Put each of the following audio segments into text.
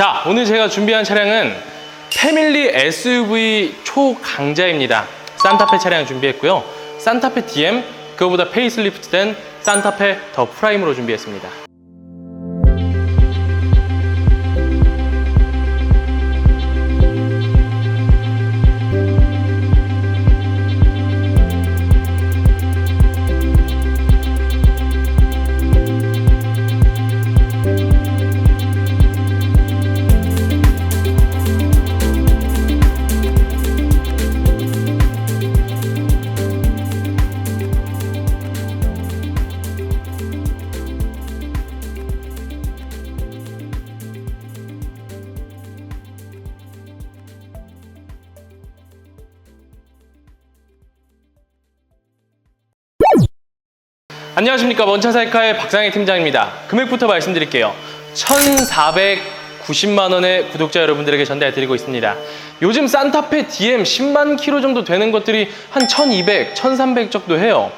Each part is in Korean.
자, 오늘 제가 준비한 차량은 패밀리 SUV 초강자입니다. 산타페 차량 준비했고요. 산타페 DM, 그거보다 페이스리프트된 산타페 더 프라임으로 준비했습니다. 안녕하십니까 먼차살카의 박상희 팀장입니다. 금액부터 말씀드릴게요. 1,490만 원의 구독자 여러분들에게 전달해 드리고 있습니다. 요즘 산타페 DM 10만 킬로 정도 되는 것들이 한 1,200, 1,300 정도 해요.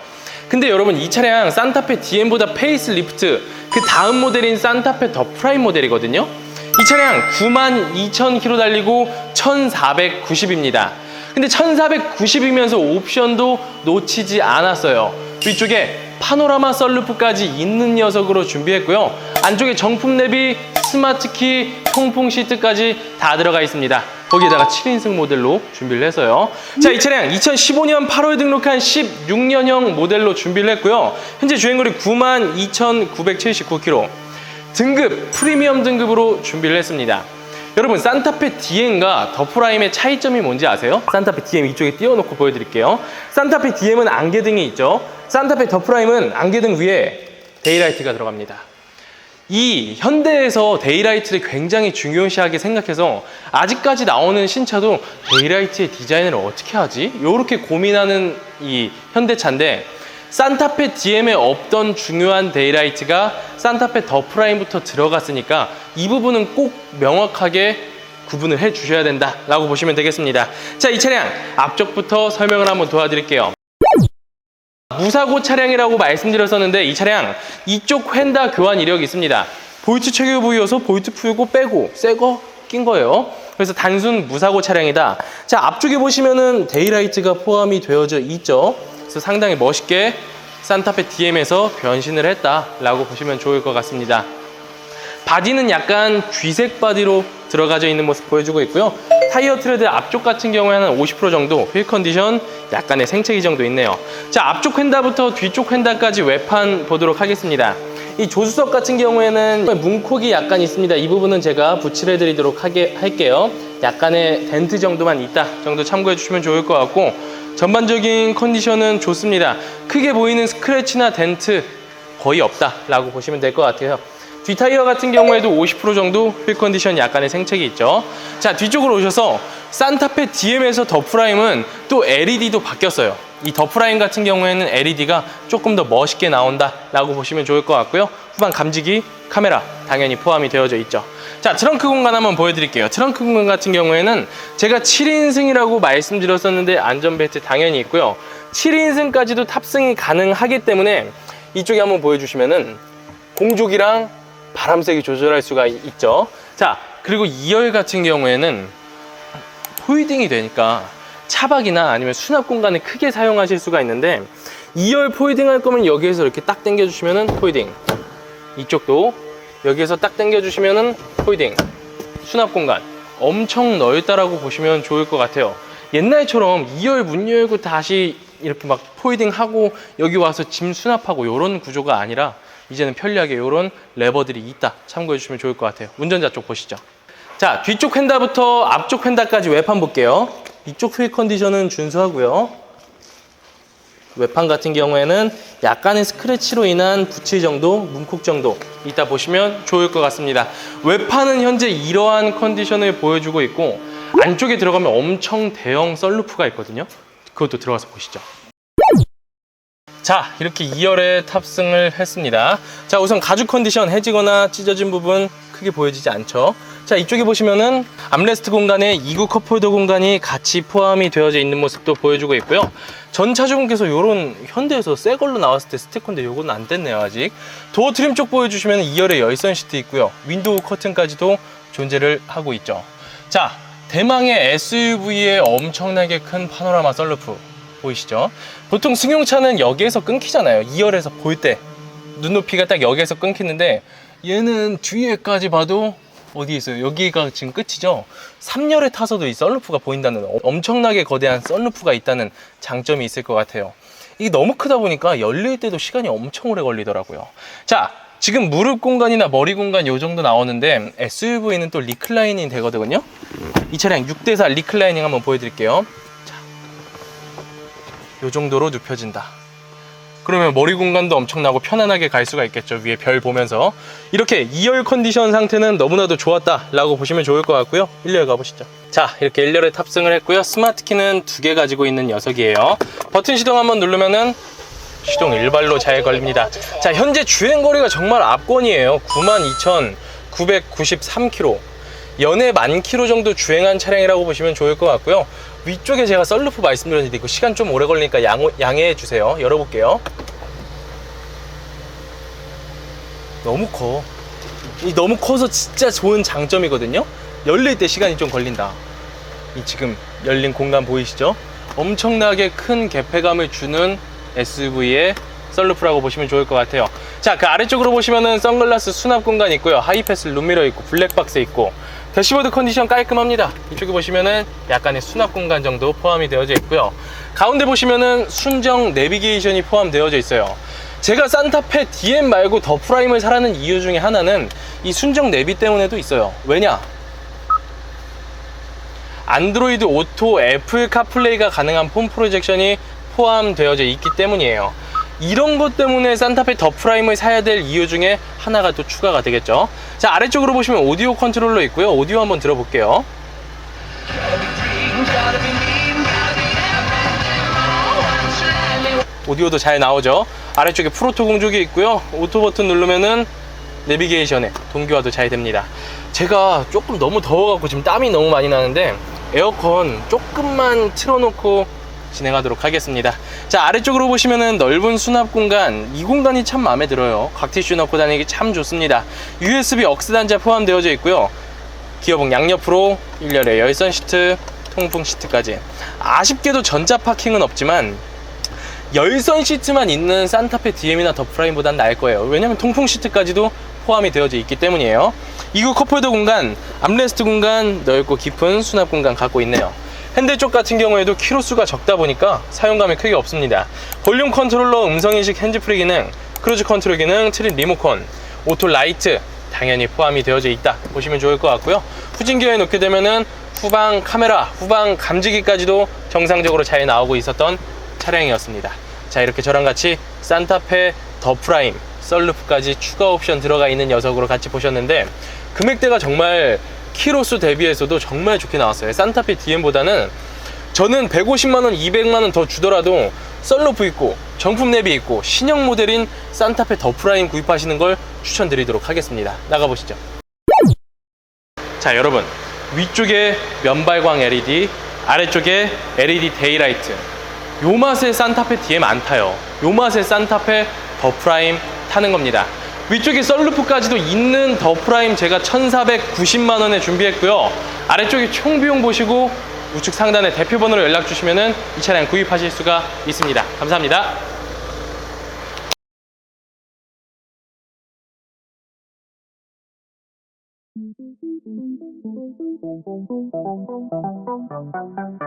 근데 여러분 이 차량 산타페 DM보다 페이스 리프트 그 다음 모델인 산타페 더 프라임 모델이거든요. 이 차량 9만 2천 킬로 달리고 1,490입니다. 근데 1,490이면서 옵션도 놓치지 않았어요. 위쪽에 파노라마 썰루프까지 있는 녀석으로 준비했고요. 안쪽에 정품 내비, 스마트키, 통풍 시트까지 다 들어가 있습니다. 거기에다가 7인승 모델로 준비를 해서요. 자, 이 차량 2015년 8월 등록한 16년형 모델로 준비를 했고요. 현재 주행거리 92,979km. 등급 프리미엄 등급으로 준비를 했습니다. 여러분 산타페 DM과 더 프라임의 차이점이 뭔지 아세요? 산타페 DM 이쪽에 띄워놓고 보여드릴게요. 산타페 DM은 안개등이 있죠. 산타페 더 프라임은 안개등 위에 데이라이트가 들어갑니다. 이 현대에서 데이라이트를 굉장히 중요시하게 생각해서 아직까지 나오는 신차도 데이라이트의 디자인을 어떻게 하지? 이렇게 고민하는 이 현대차인데 산타페 DM에 없던 중요한 데이라이트가 산타페 더 프라임부터 들어갔으니까 이 부분은 꼭 명확하게 구분을 해 주셔야 된다라고 보시면 되겠습니다. 자, 이 차량 앞쪽부터 설명을 한번 도와드릴게요. 무사고 차량이라고 말씀드렸었는데 이 차량 이쪽 휀다 교환 이력이 있습니다. 볼트 체결 부위여서 볼트 풀고 빼고 새 거 낀 거예요. 그래서 단순 무사고 차량이다. 자 앞쪽에 보시면은 데이라이트가 포함이 되어져 있죠. 그래서 상당히 멋있게 산타페 DM에서 변신을 했다라고 보시면 좋을 것 같습니다. 바디는 약간 귀색 바디로 들어가져 있는 모습 보여주고 있고요. 타이어 트레드 앞쪽 같은 경우에는 50% 정도, 휠 컨디션 약간의 생채기 정도 있네요. 자, 앞쪽 휀다부터 뒤쪽 휀다까지 외판 보도록 하겠습니다. 이 조수석 같은 경우에는 문콕이 약간 있습니다. 이 부분은 제가 붙일 해드리도록 하게, 할게요. 약간의 덴트 정도만 있다 정도 참고해 주시면 좋을 것 같고 전반적인 컨디션은 좋습니다. 크게 보이는 스크래치나 덴트 거의 없다라고 보시면 될 것 같아요. 뒤 타이어 같은 경우에도 50% 정도 휠 컨디션 약간의 생책이 있죠. 자, 뒤쪽으로 오셔서 산타페 DM에서 더 프라임은 또 LED도 바뀌었어요. 이 더 프라임 같은 경우에는 LED가 조금 더 멋있게 나온다 라고 보시면 좋을 것 같고요. 후방 감지기, 카메라 당연히 포함이 되어져 있죠. 자, 트렁크 공간 한번 보여드릴게요. 트렁크 공간 같은 경우에는 제가 7인승이라고 말씀드렸었는데 안전벨트 당연히 있고요. 7인승까지도 탑승이 가능하기 때문에 이쪽에 한번 보여주시면은 공조기랑 바람세기 조절할 수가 이- 있죠. 자, 그리고 2열 같은 경우에는 포이딩이 되니까 차박이나 아니면 수납 공간을 크게 사용하실 수가 있는데 2열 포이딩 할 거면 여기에서 이렇게 딱 당겨 주시면은 포이딩. 이쪽도 여기에서 딱 당겨 주시면은 포이딩. 수납 공간 엄청 넓다라고 보시면 좋을 것 같아요. 옛날처럼 2열 문 열고 다시 이렇게 막 포이딩 하고 여기 와서 짐 수납하고 이런 구조가 아니라 이제는 편리하게 이런 레버들이 있다 참고해 주시면 좋을 것 같아요. 운전자 쪽 보시죠. 자 뒤쪽 휀다부터 앞쪽 휀다까지 외판 볼게요. 이쪽 휠 컨디션은 준수하고요. 외판 같은 경우에는 약간의 스크래치로 인한 붙일 정도, 문콕 정도 이따 보시면 좋을 것 같습니다. 외판은 현재 이러한 컨디션을 보여주고 있고 안쪽에 들어가면 엄청 대형 썰루프가 있거든요. 그것도 들어가서 보시죠. 자 이렇게 2열에 탑승을 했습니다. 자 우선 가죽 컨디션 해지거나 찢어진 부분 크게 보여지지 않죠. 자 이쪽에 보시면은 암레스트 공간에 2구 컵홀더 공간이 같이 포함이 되어져 있는 모습도 보여주고 있고요. 전 차주분께서 요런 현대에서 새 걸로 나왔을 때 스티커인데 요거는 안 됐네요 아직. 도어 트림 쪽 보여주시면 2열에 열선 시트 있고요. 윈도우 커튼까지도 존재를 하고 있죠. 자, 대망의 SUV의 엄청나게 큰 파노라마 썬루프 보이시죠? 보통 승용차는 여기에서 끊기잖아요. 2열에서 볼 때. 눈높이가 딱 여기에서 끊기는데 얘는 뒤에까지 봐도 어디 있어요? 여기가 지금 끝이죠? 3열에 타서도 이 썬루프가 보인다는 엄청나게 거대한 썬루프가 있다는 장점이 있을 것 같아요. 이게 너무 크다 보니까 열릴 때도 시간이 엄청 오래 걸리더라고요. 자, 지금 무릎 공간이나 머리 공간 요 정도 나오는데 SUV는 또 리클라이닝 되거든요. 이 차량 6대4 리클라이닝 한번 보여드릴게요. 자, 요 정도로 눕혀진다. 그러면 머리 공간도 엄청나고 편안하게 갈 수가 있겠죠. 위에 별 보면서. 이렇게 2열 컨디션 상태는 너무나도 좋았다라고 보시면 좋을 것 같고요. 1열 가보시죠. 자, 이렇게 1열에 탑승을 했고요. 스마트 키는 두 개 가지고 있는 녀석이에요. 버튼 시동 한번 누르면은 시동 일발로 잘 걸립니다. 자, 현재 주행 거리가 정말 압권이에요. 92,993km. 연에 만 킬로 정도 주행한 차량이라고 보시면 좋을 것 같고요. 위쪽에 제가 썰루프 말씀드렸는데 이거 시간 좀 오래 걸리니까 양, 양해해 주세요. 열어볼게요. 너무 커. 이 너무 커서 진짜 좋은 장점이거든요. 열릴 때 시간이 좀 걸린다. 이 지금 열린 공간 보이시죠? 엄청나게 큰 개폐감을 주는 SUV의 썬루프라고 보시면 좋을 것 같아요. 자, 그 아래쪽으로 보시면은 선글라스 수납 공간 있고요. 하이패스 룸미러 있고 블랙박스 있고 대시보드 컨디션 깔끔합니다. 이쪽에 보시면은 약간의 수납 공간 정도 포함이 되어져 있고요. 가운데 보시면은 순정 내비게이션이 포함되어져 있어요. 제가 산타페 DM 말고 더 프라임을 사라는 이유 중에 하나는 이 순정 내비 때문에도 있어요. 왜냐? 안드로이드 오토 애플 카플레이가 가능한 폰 프로젝션이 포함되어져 있기 때문이에요. 이런 것 때문에 산타페 더 프라임을 사야 될 이유 중에 하나가 또 추가가 되겠죠. 자, 아래쪽으로 보시면 오디오 컨트롤러 있고요. 오디오 한번 들어볼게요. 오디오도 잘 나오죠. 아래쪽에 프로토 공조기 있고요. 오토 버튼 누르면은 내비게이션에 동기화도 잘 됩니다. 제가 조금 너무 더워갖고 지금 땀이 너무 많이 나는데 에어컨 조금만 틀어놓고 진행하도록 하겠습니다. 자 아래쪽으로 보시면은 넓은 수납 공간 이 공간이 참 마음에 들어요. 각티슈 넣고 다니기 참 좋습니다. USB 억스 단자 포함되어져 있고요. 기어봉 양옆으로 1열에 열선 시트, 통풍 시트까지. 아쉽게도 전자 파킹은 없지만 열선 시트만 있는 산타페 DM이나 더 프라임보단 나을 거예요. 왜냐면 통풍 시트까지도 포함이 되어져 있기 때문이에요. 이구 컵홀더 공간, 암레스트 공간, 넓고 깊은 수납 공간 갖고 있네요. 핸들 쪽 같은 경우에도 키로수가 적다 보니까 사용감이 크게 없습니다. 볼륨 컨트롤러 음성인식 핸즈프리 기능, 크루즈 컨트롤 기능, 트립 리모컨, 오토 라이트 당연히 포함이 되어져 있다 보시면 좋을 것 같고요. 후진 기어에 놓게 되면은 후방 카메라, 후방 감지기까지도 정상적으로 잘 나오고 있었던 차량이었습니다. 자 이렇게 저랑 같이 산타페 더 프라임 썰루프까지 추가 옵션 들어가 있는 녀석으로 같이 보셨는데 금액대가 정말 키로수 대비해서도 정말 좋게 나왔어요. 산타페 DM보다는 저는 150만원, 200만원 더 주더라도 썰루프 있고 정품 내비 있고 신형 모델인 산타페 더 프라임 구입하시는 걸 추천드리도록 하겠습니다. 나가보시죠. 자 여러분 위쪽에 면발광 LED 아래쪽에 LED 데이라이트 요 맛의 산타페 DM 안 타요 요 맛의 산타페 더 프라임 타는 겁니다 위쪽에 썰루프까지도 있는 더 프라임 제가 1490만 원에 준비했고요 아래쪽에 총 비용 보시고 우측 상단에 대표 번호로 연락 주시면 이 차량 구입하실 수가 있습니다 감사합니다 Thank you.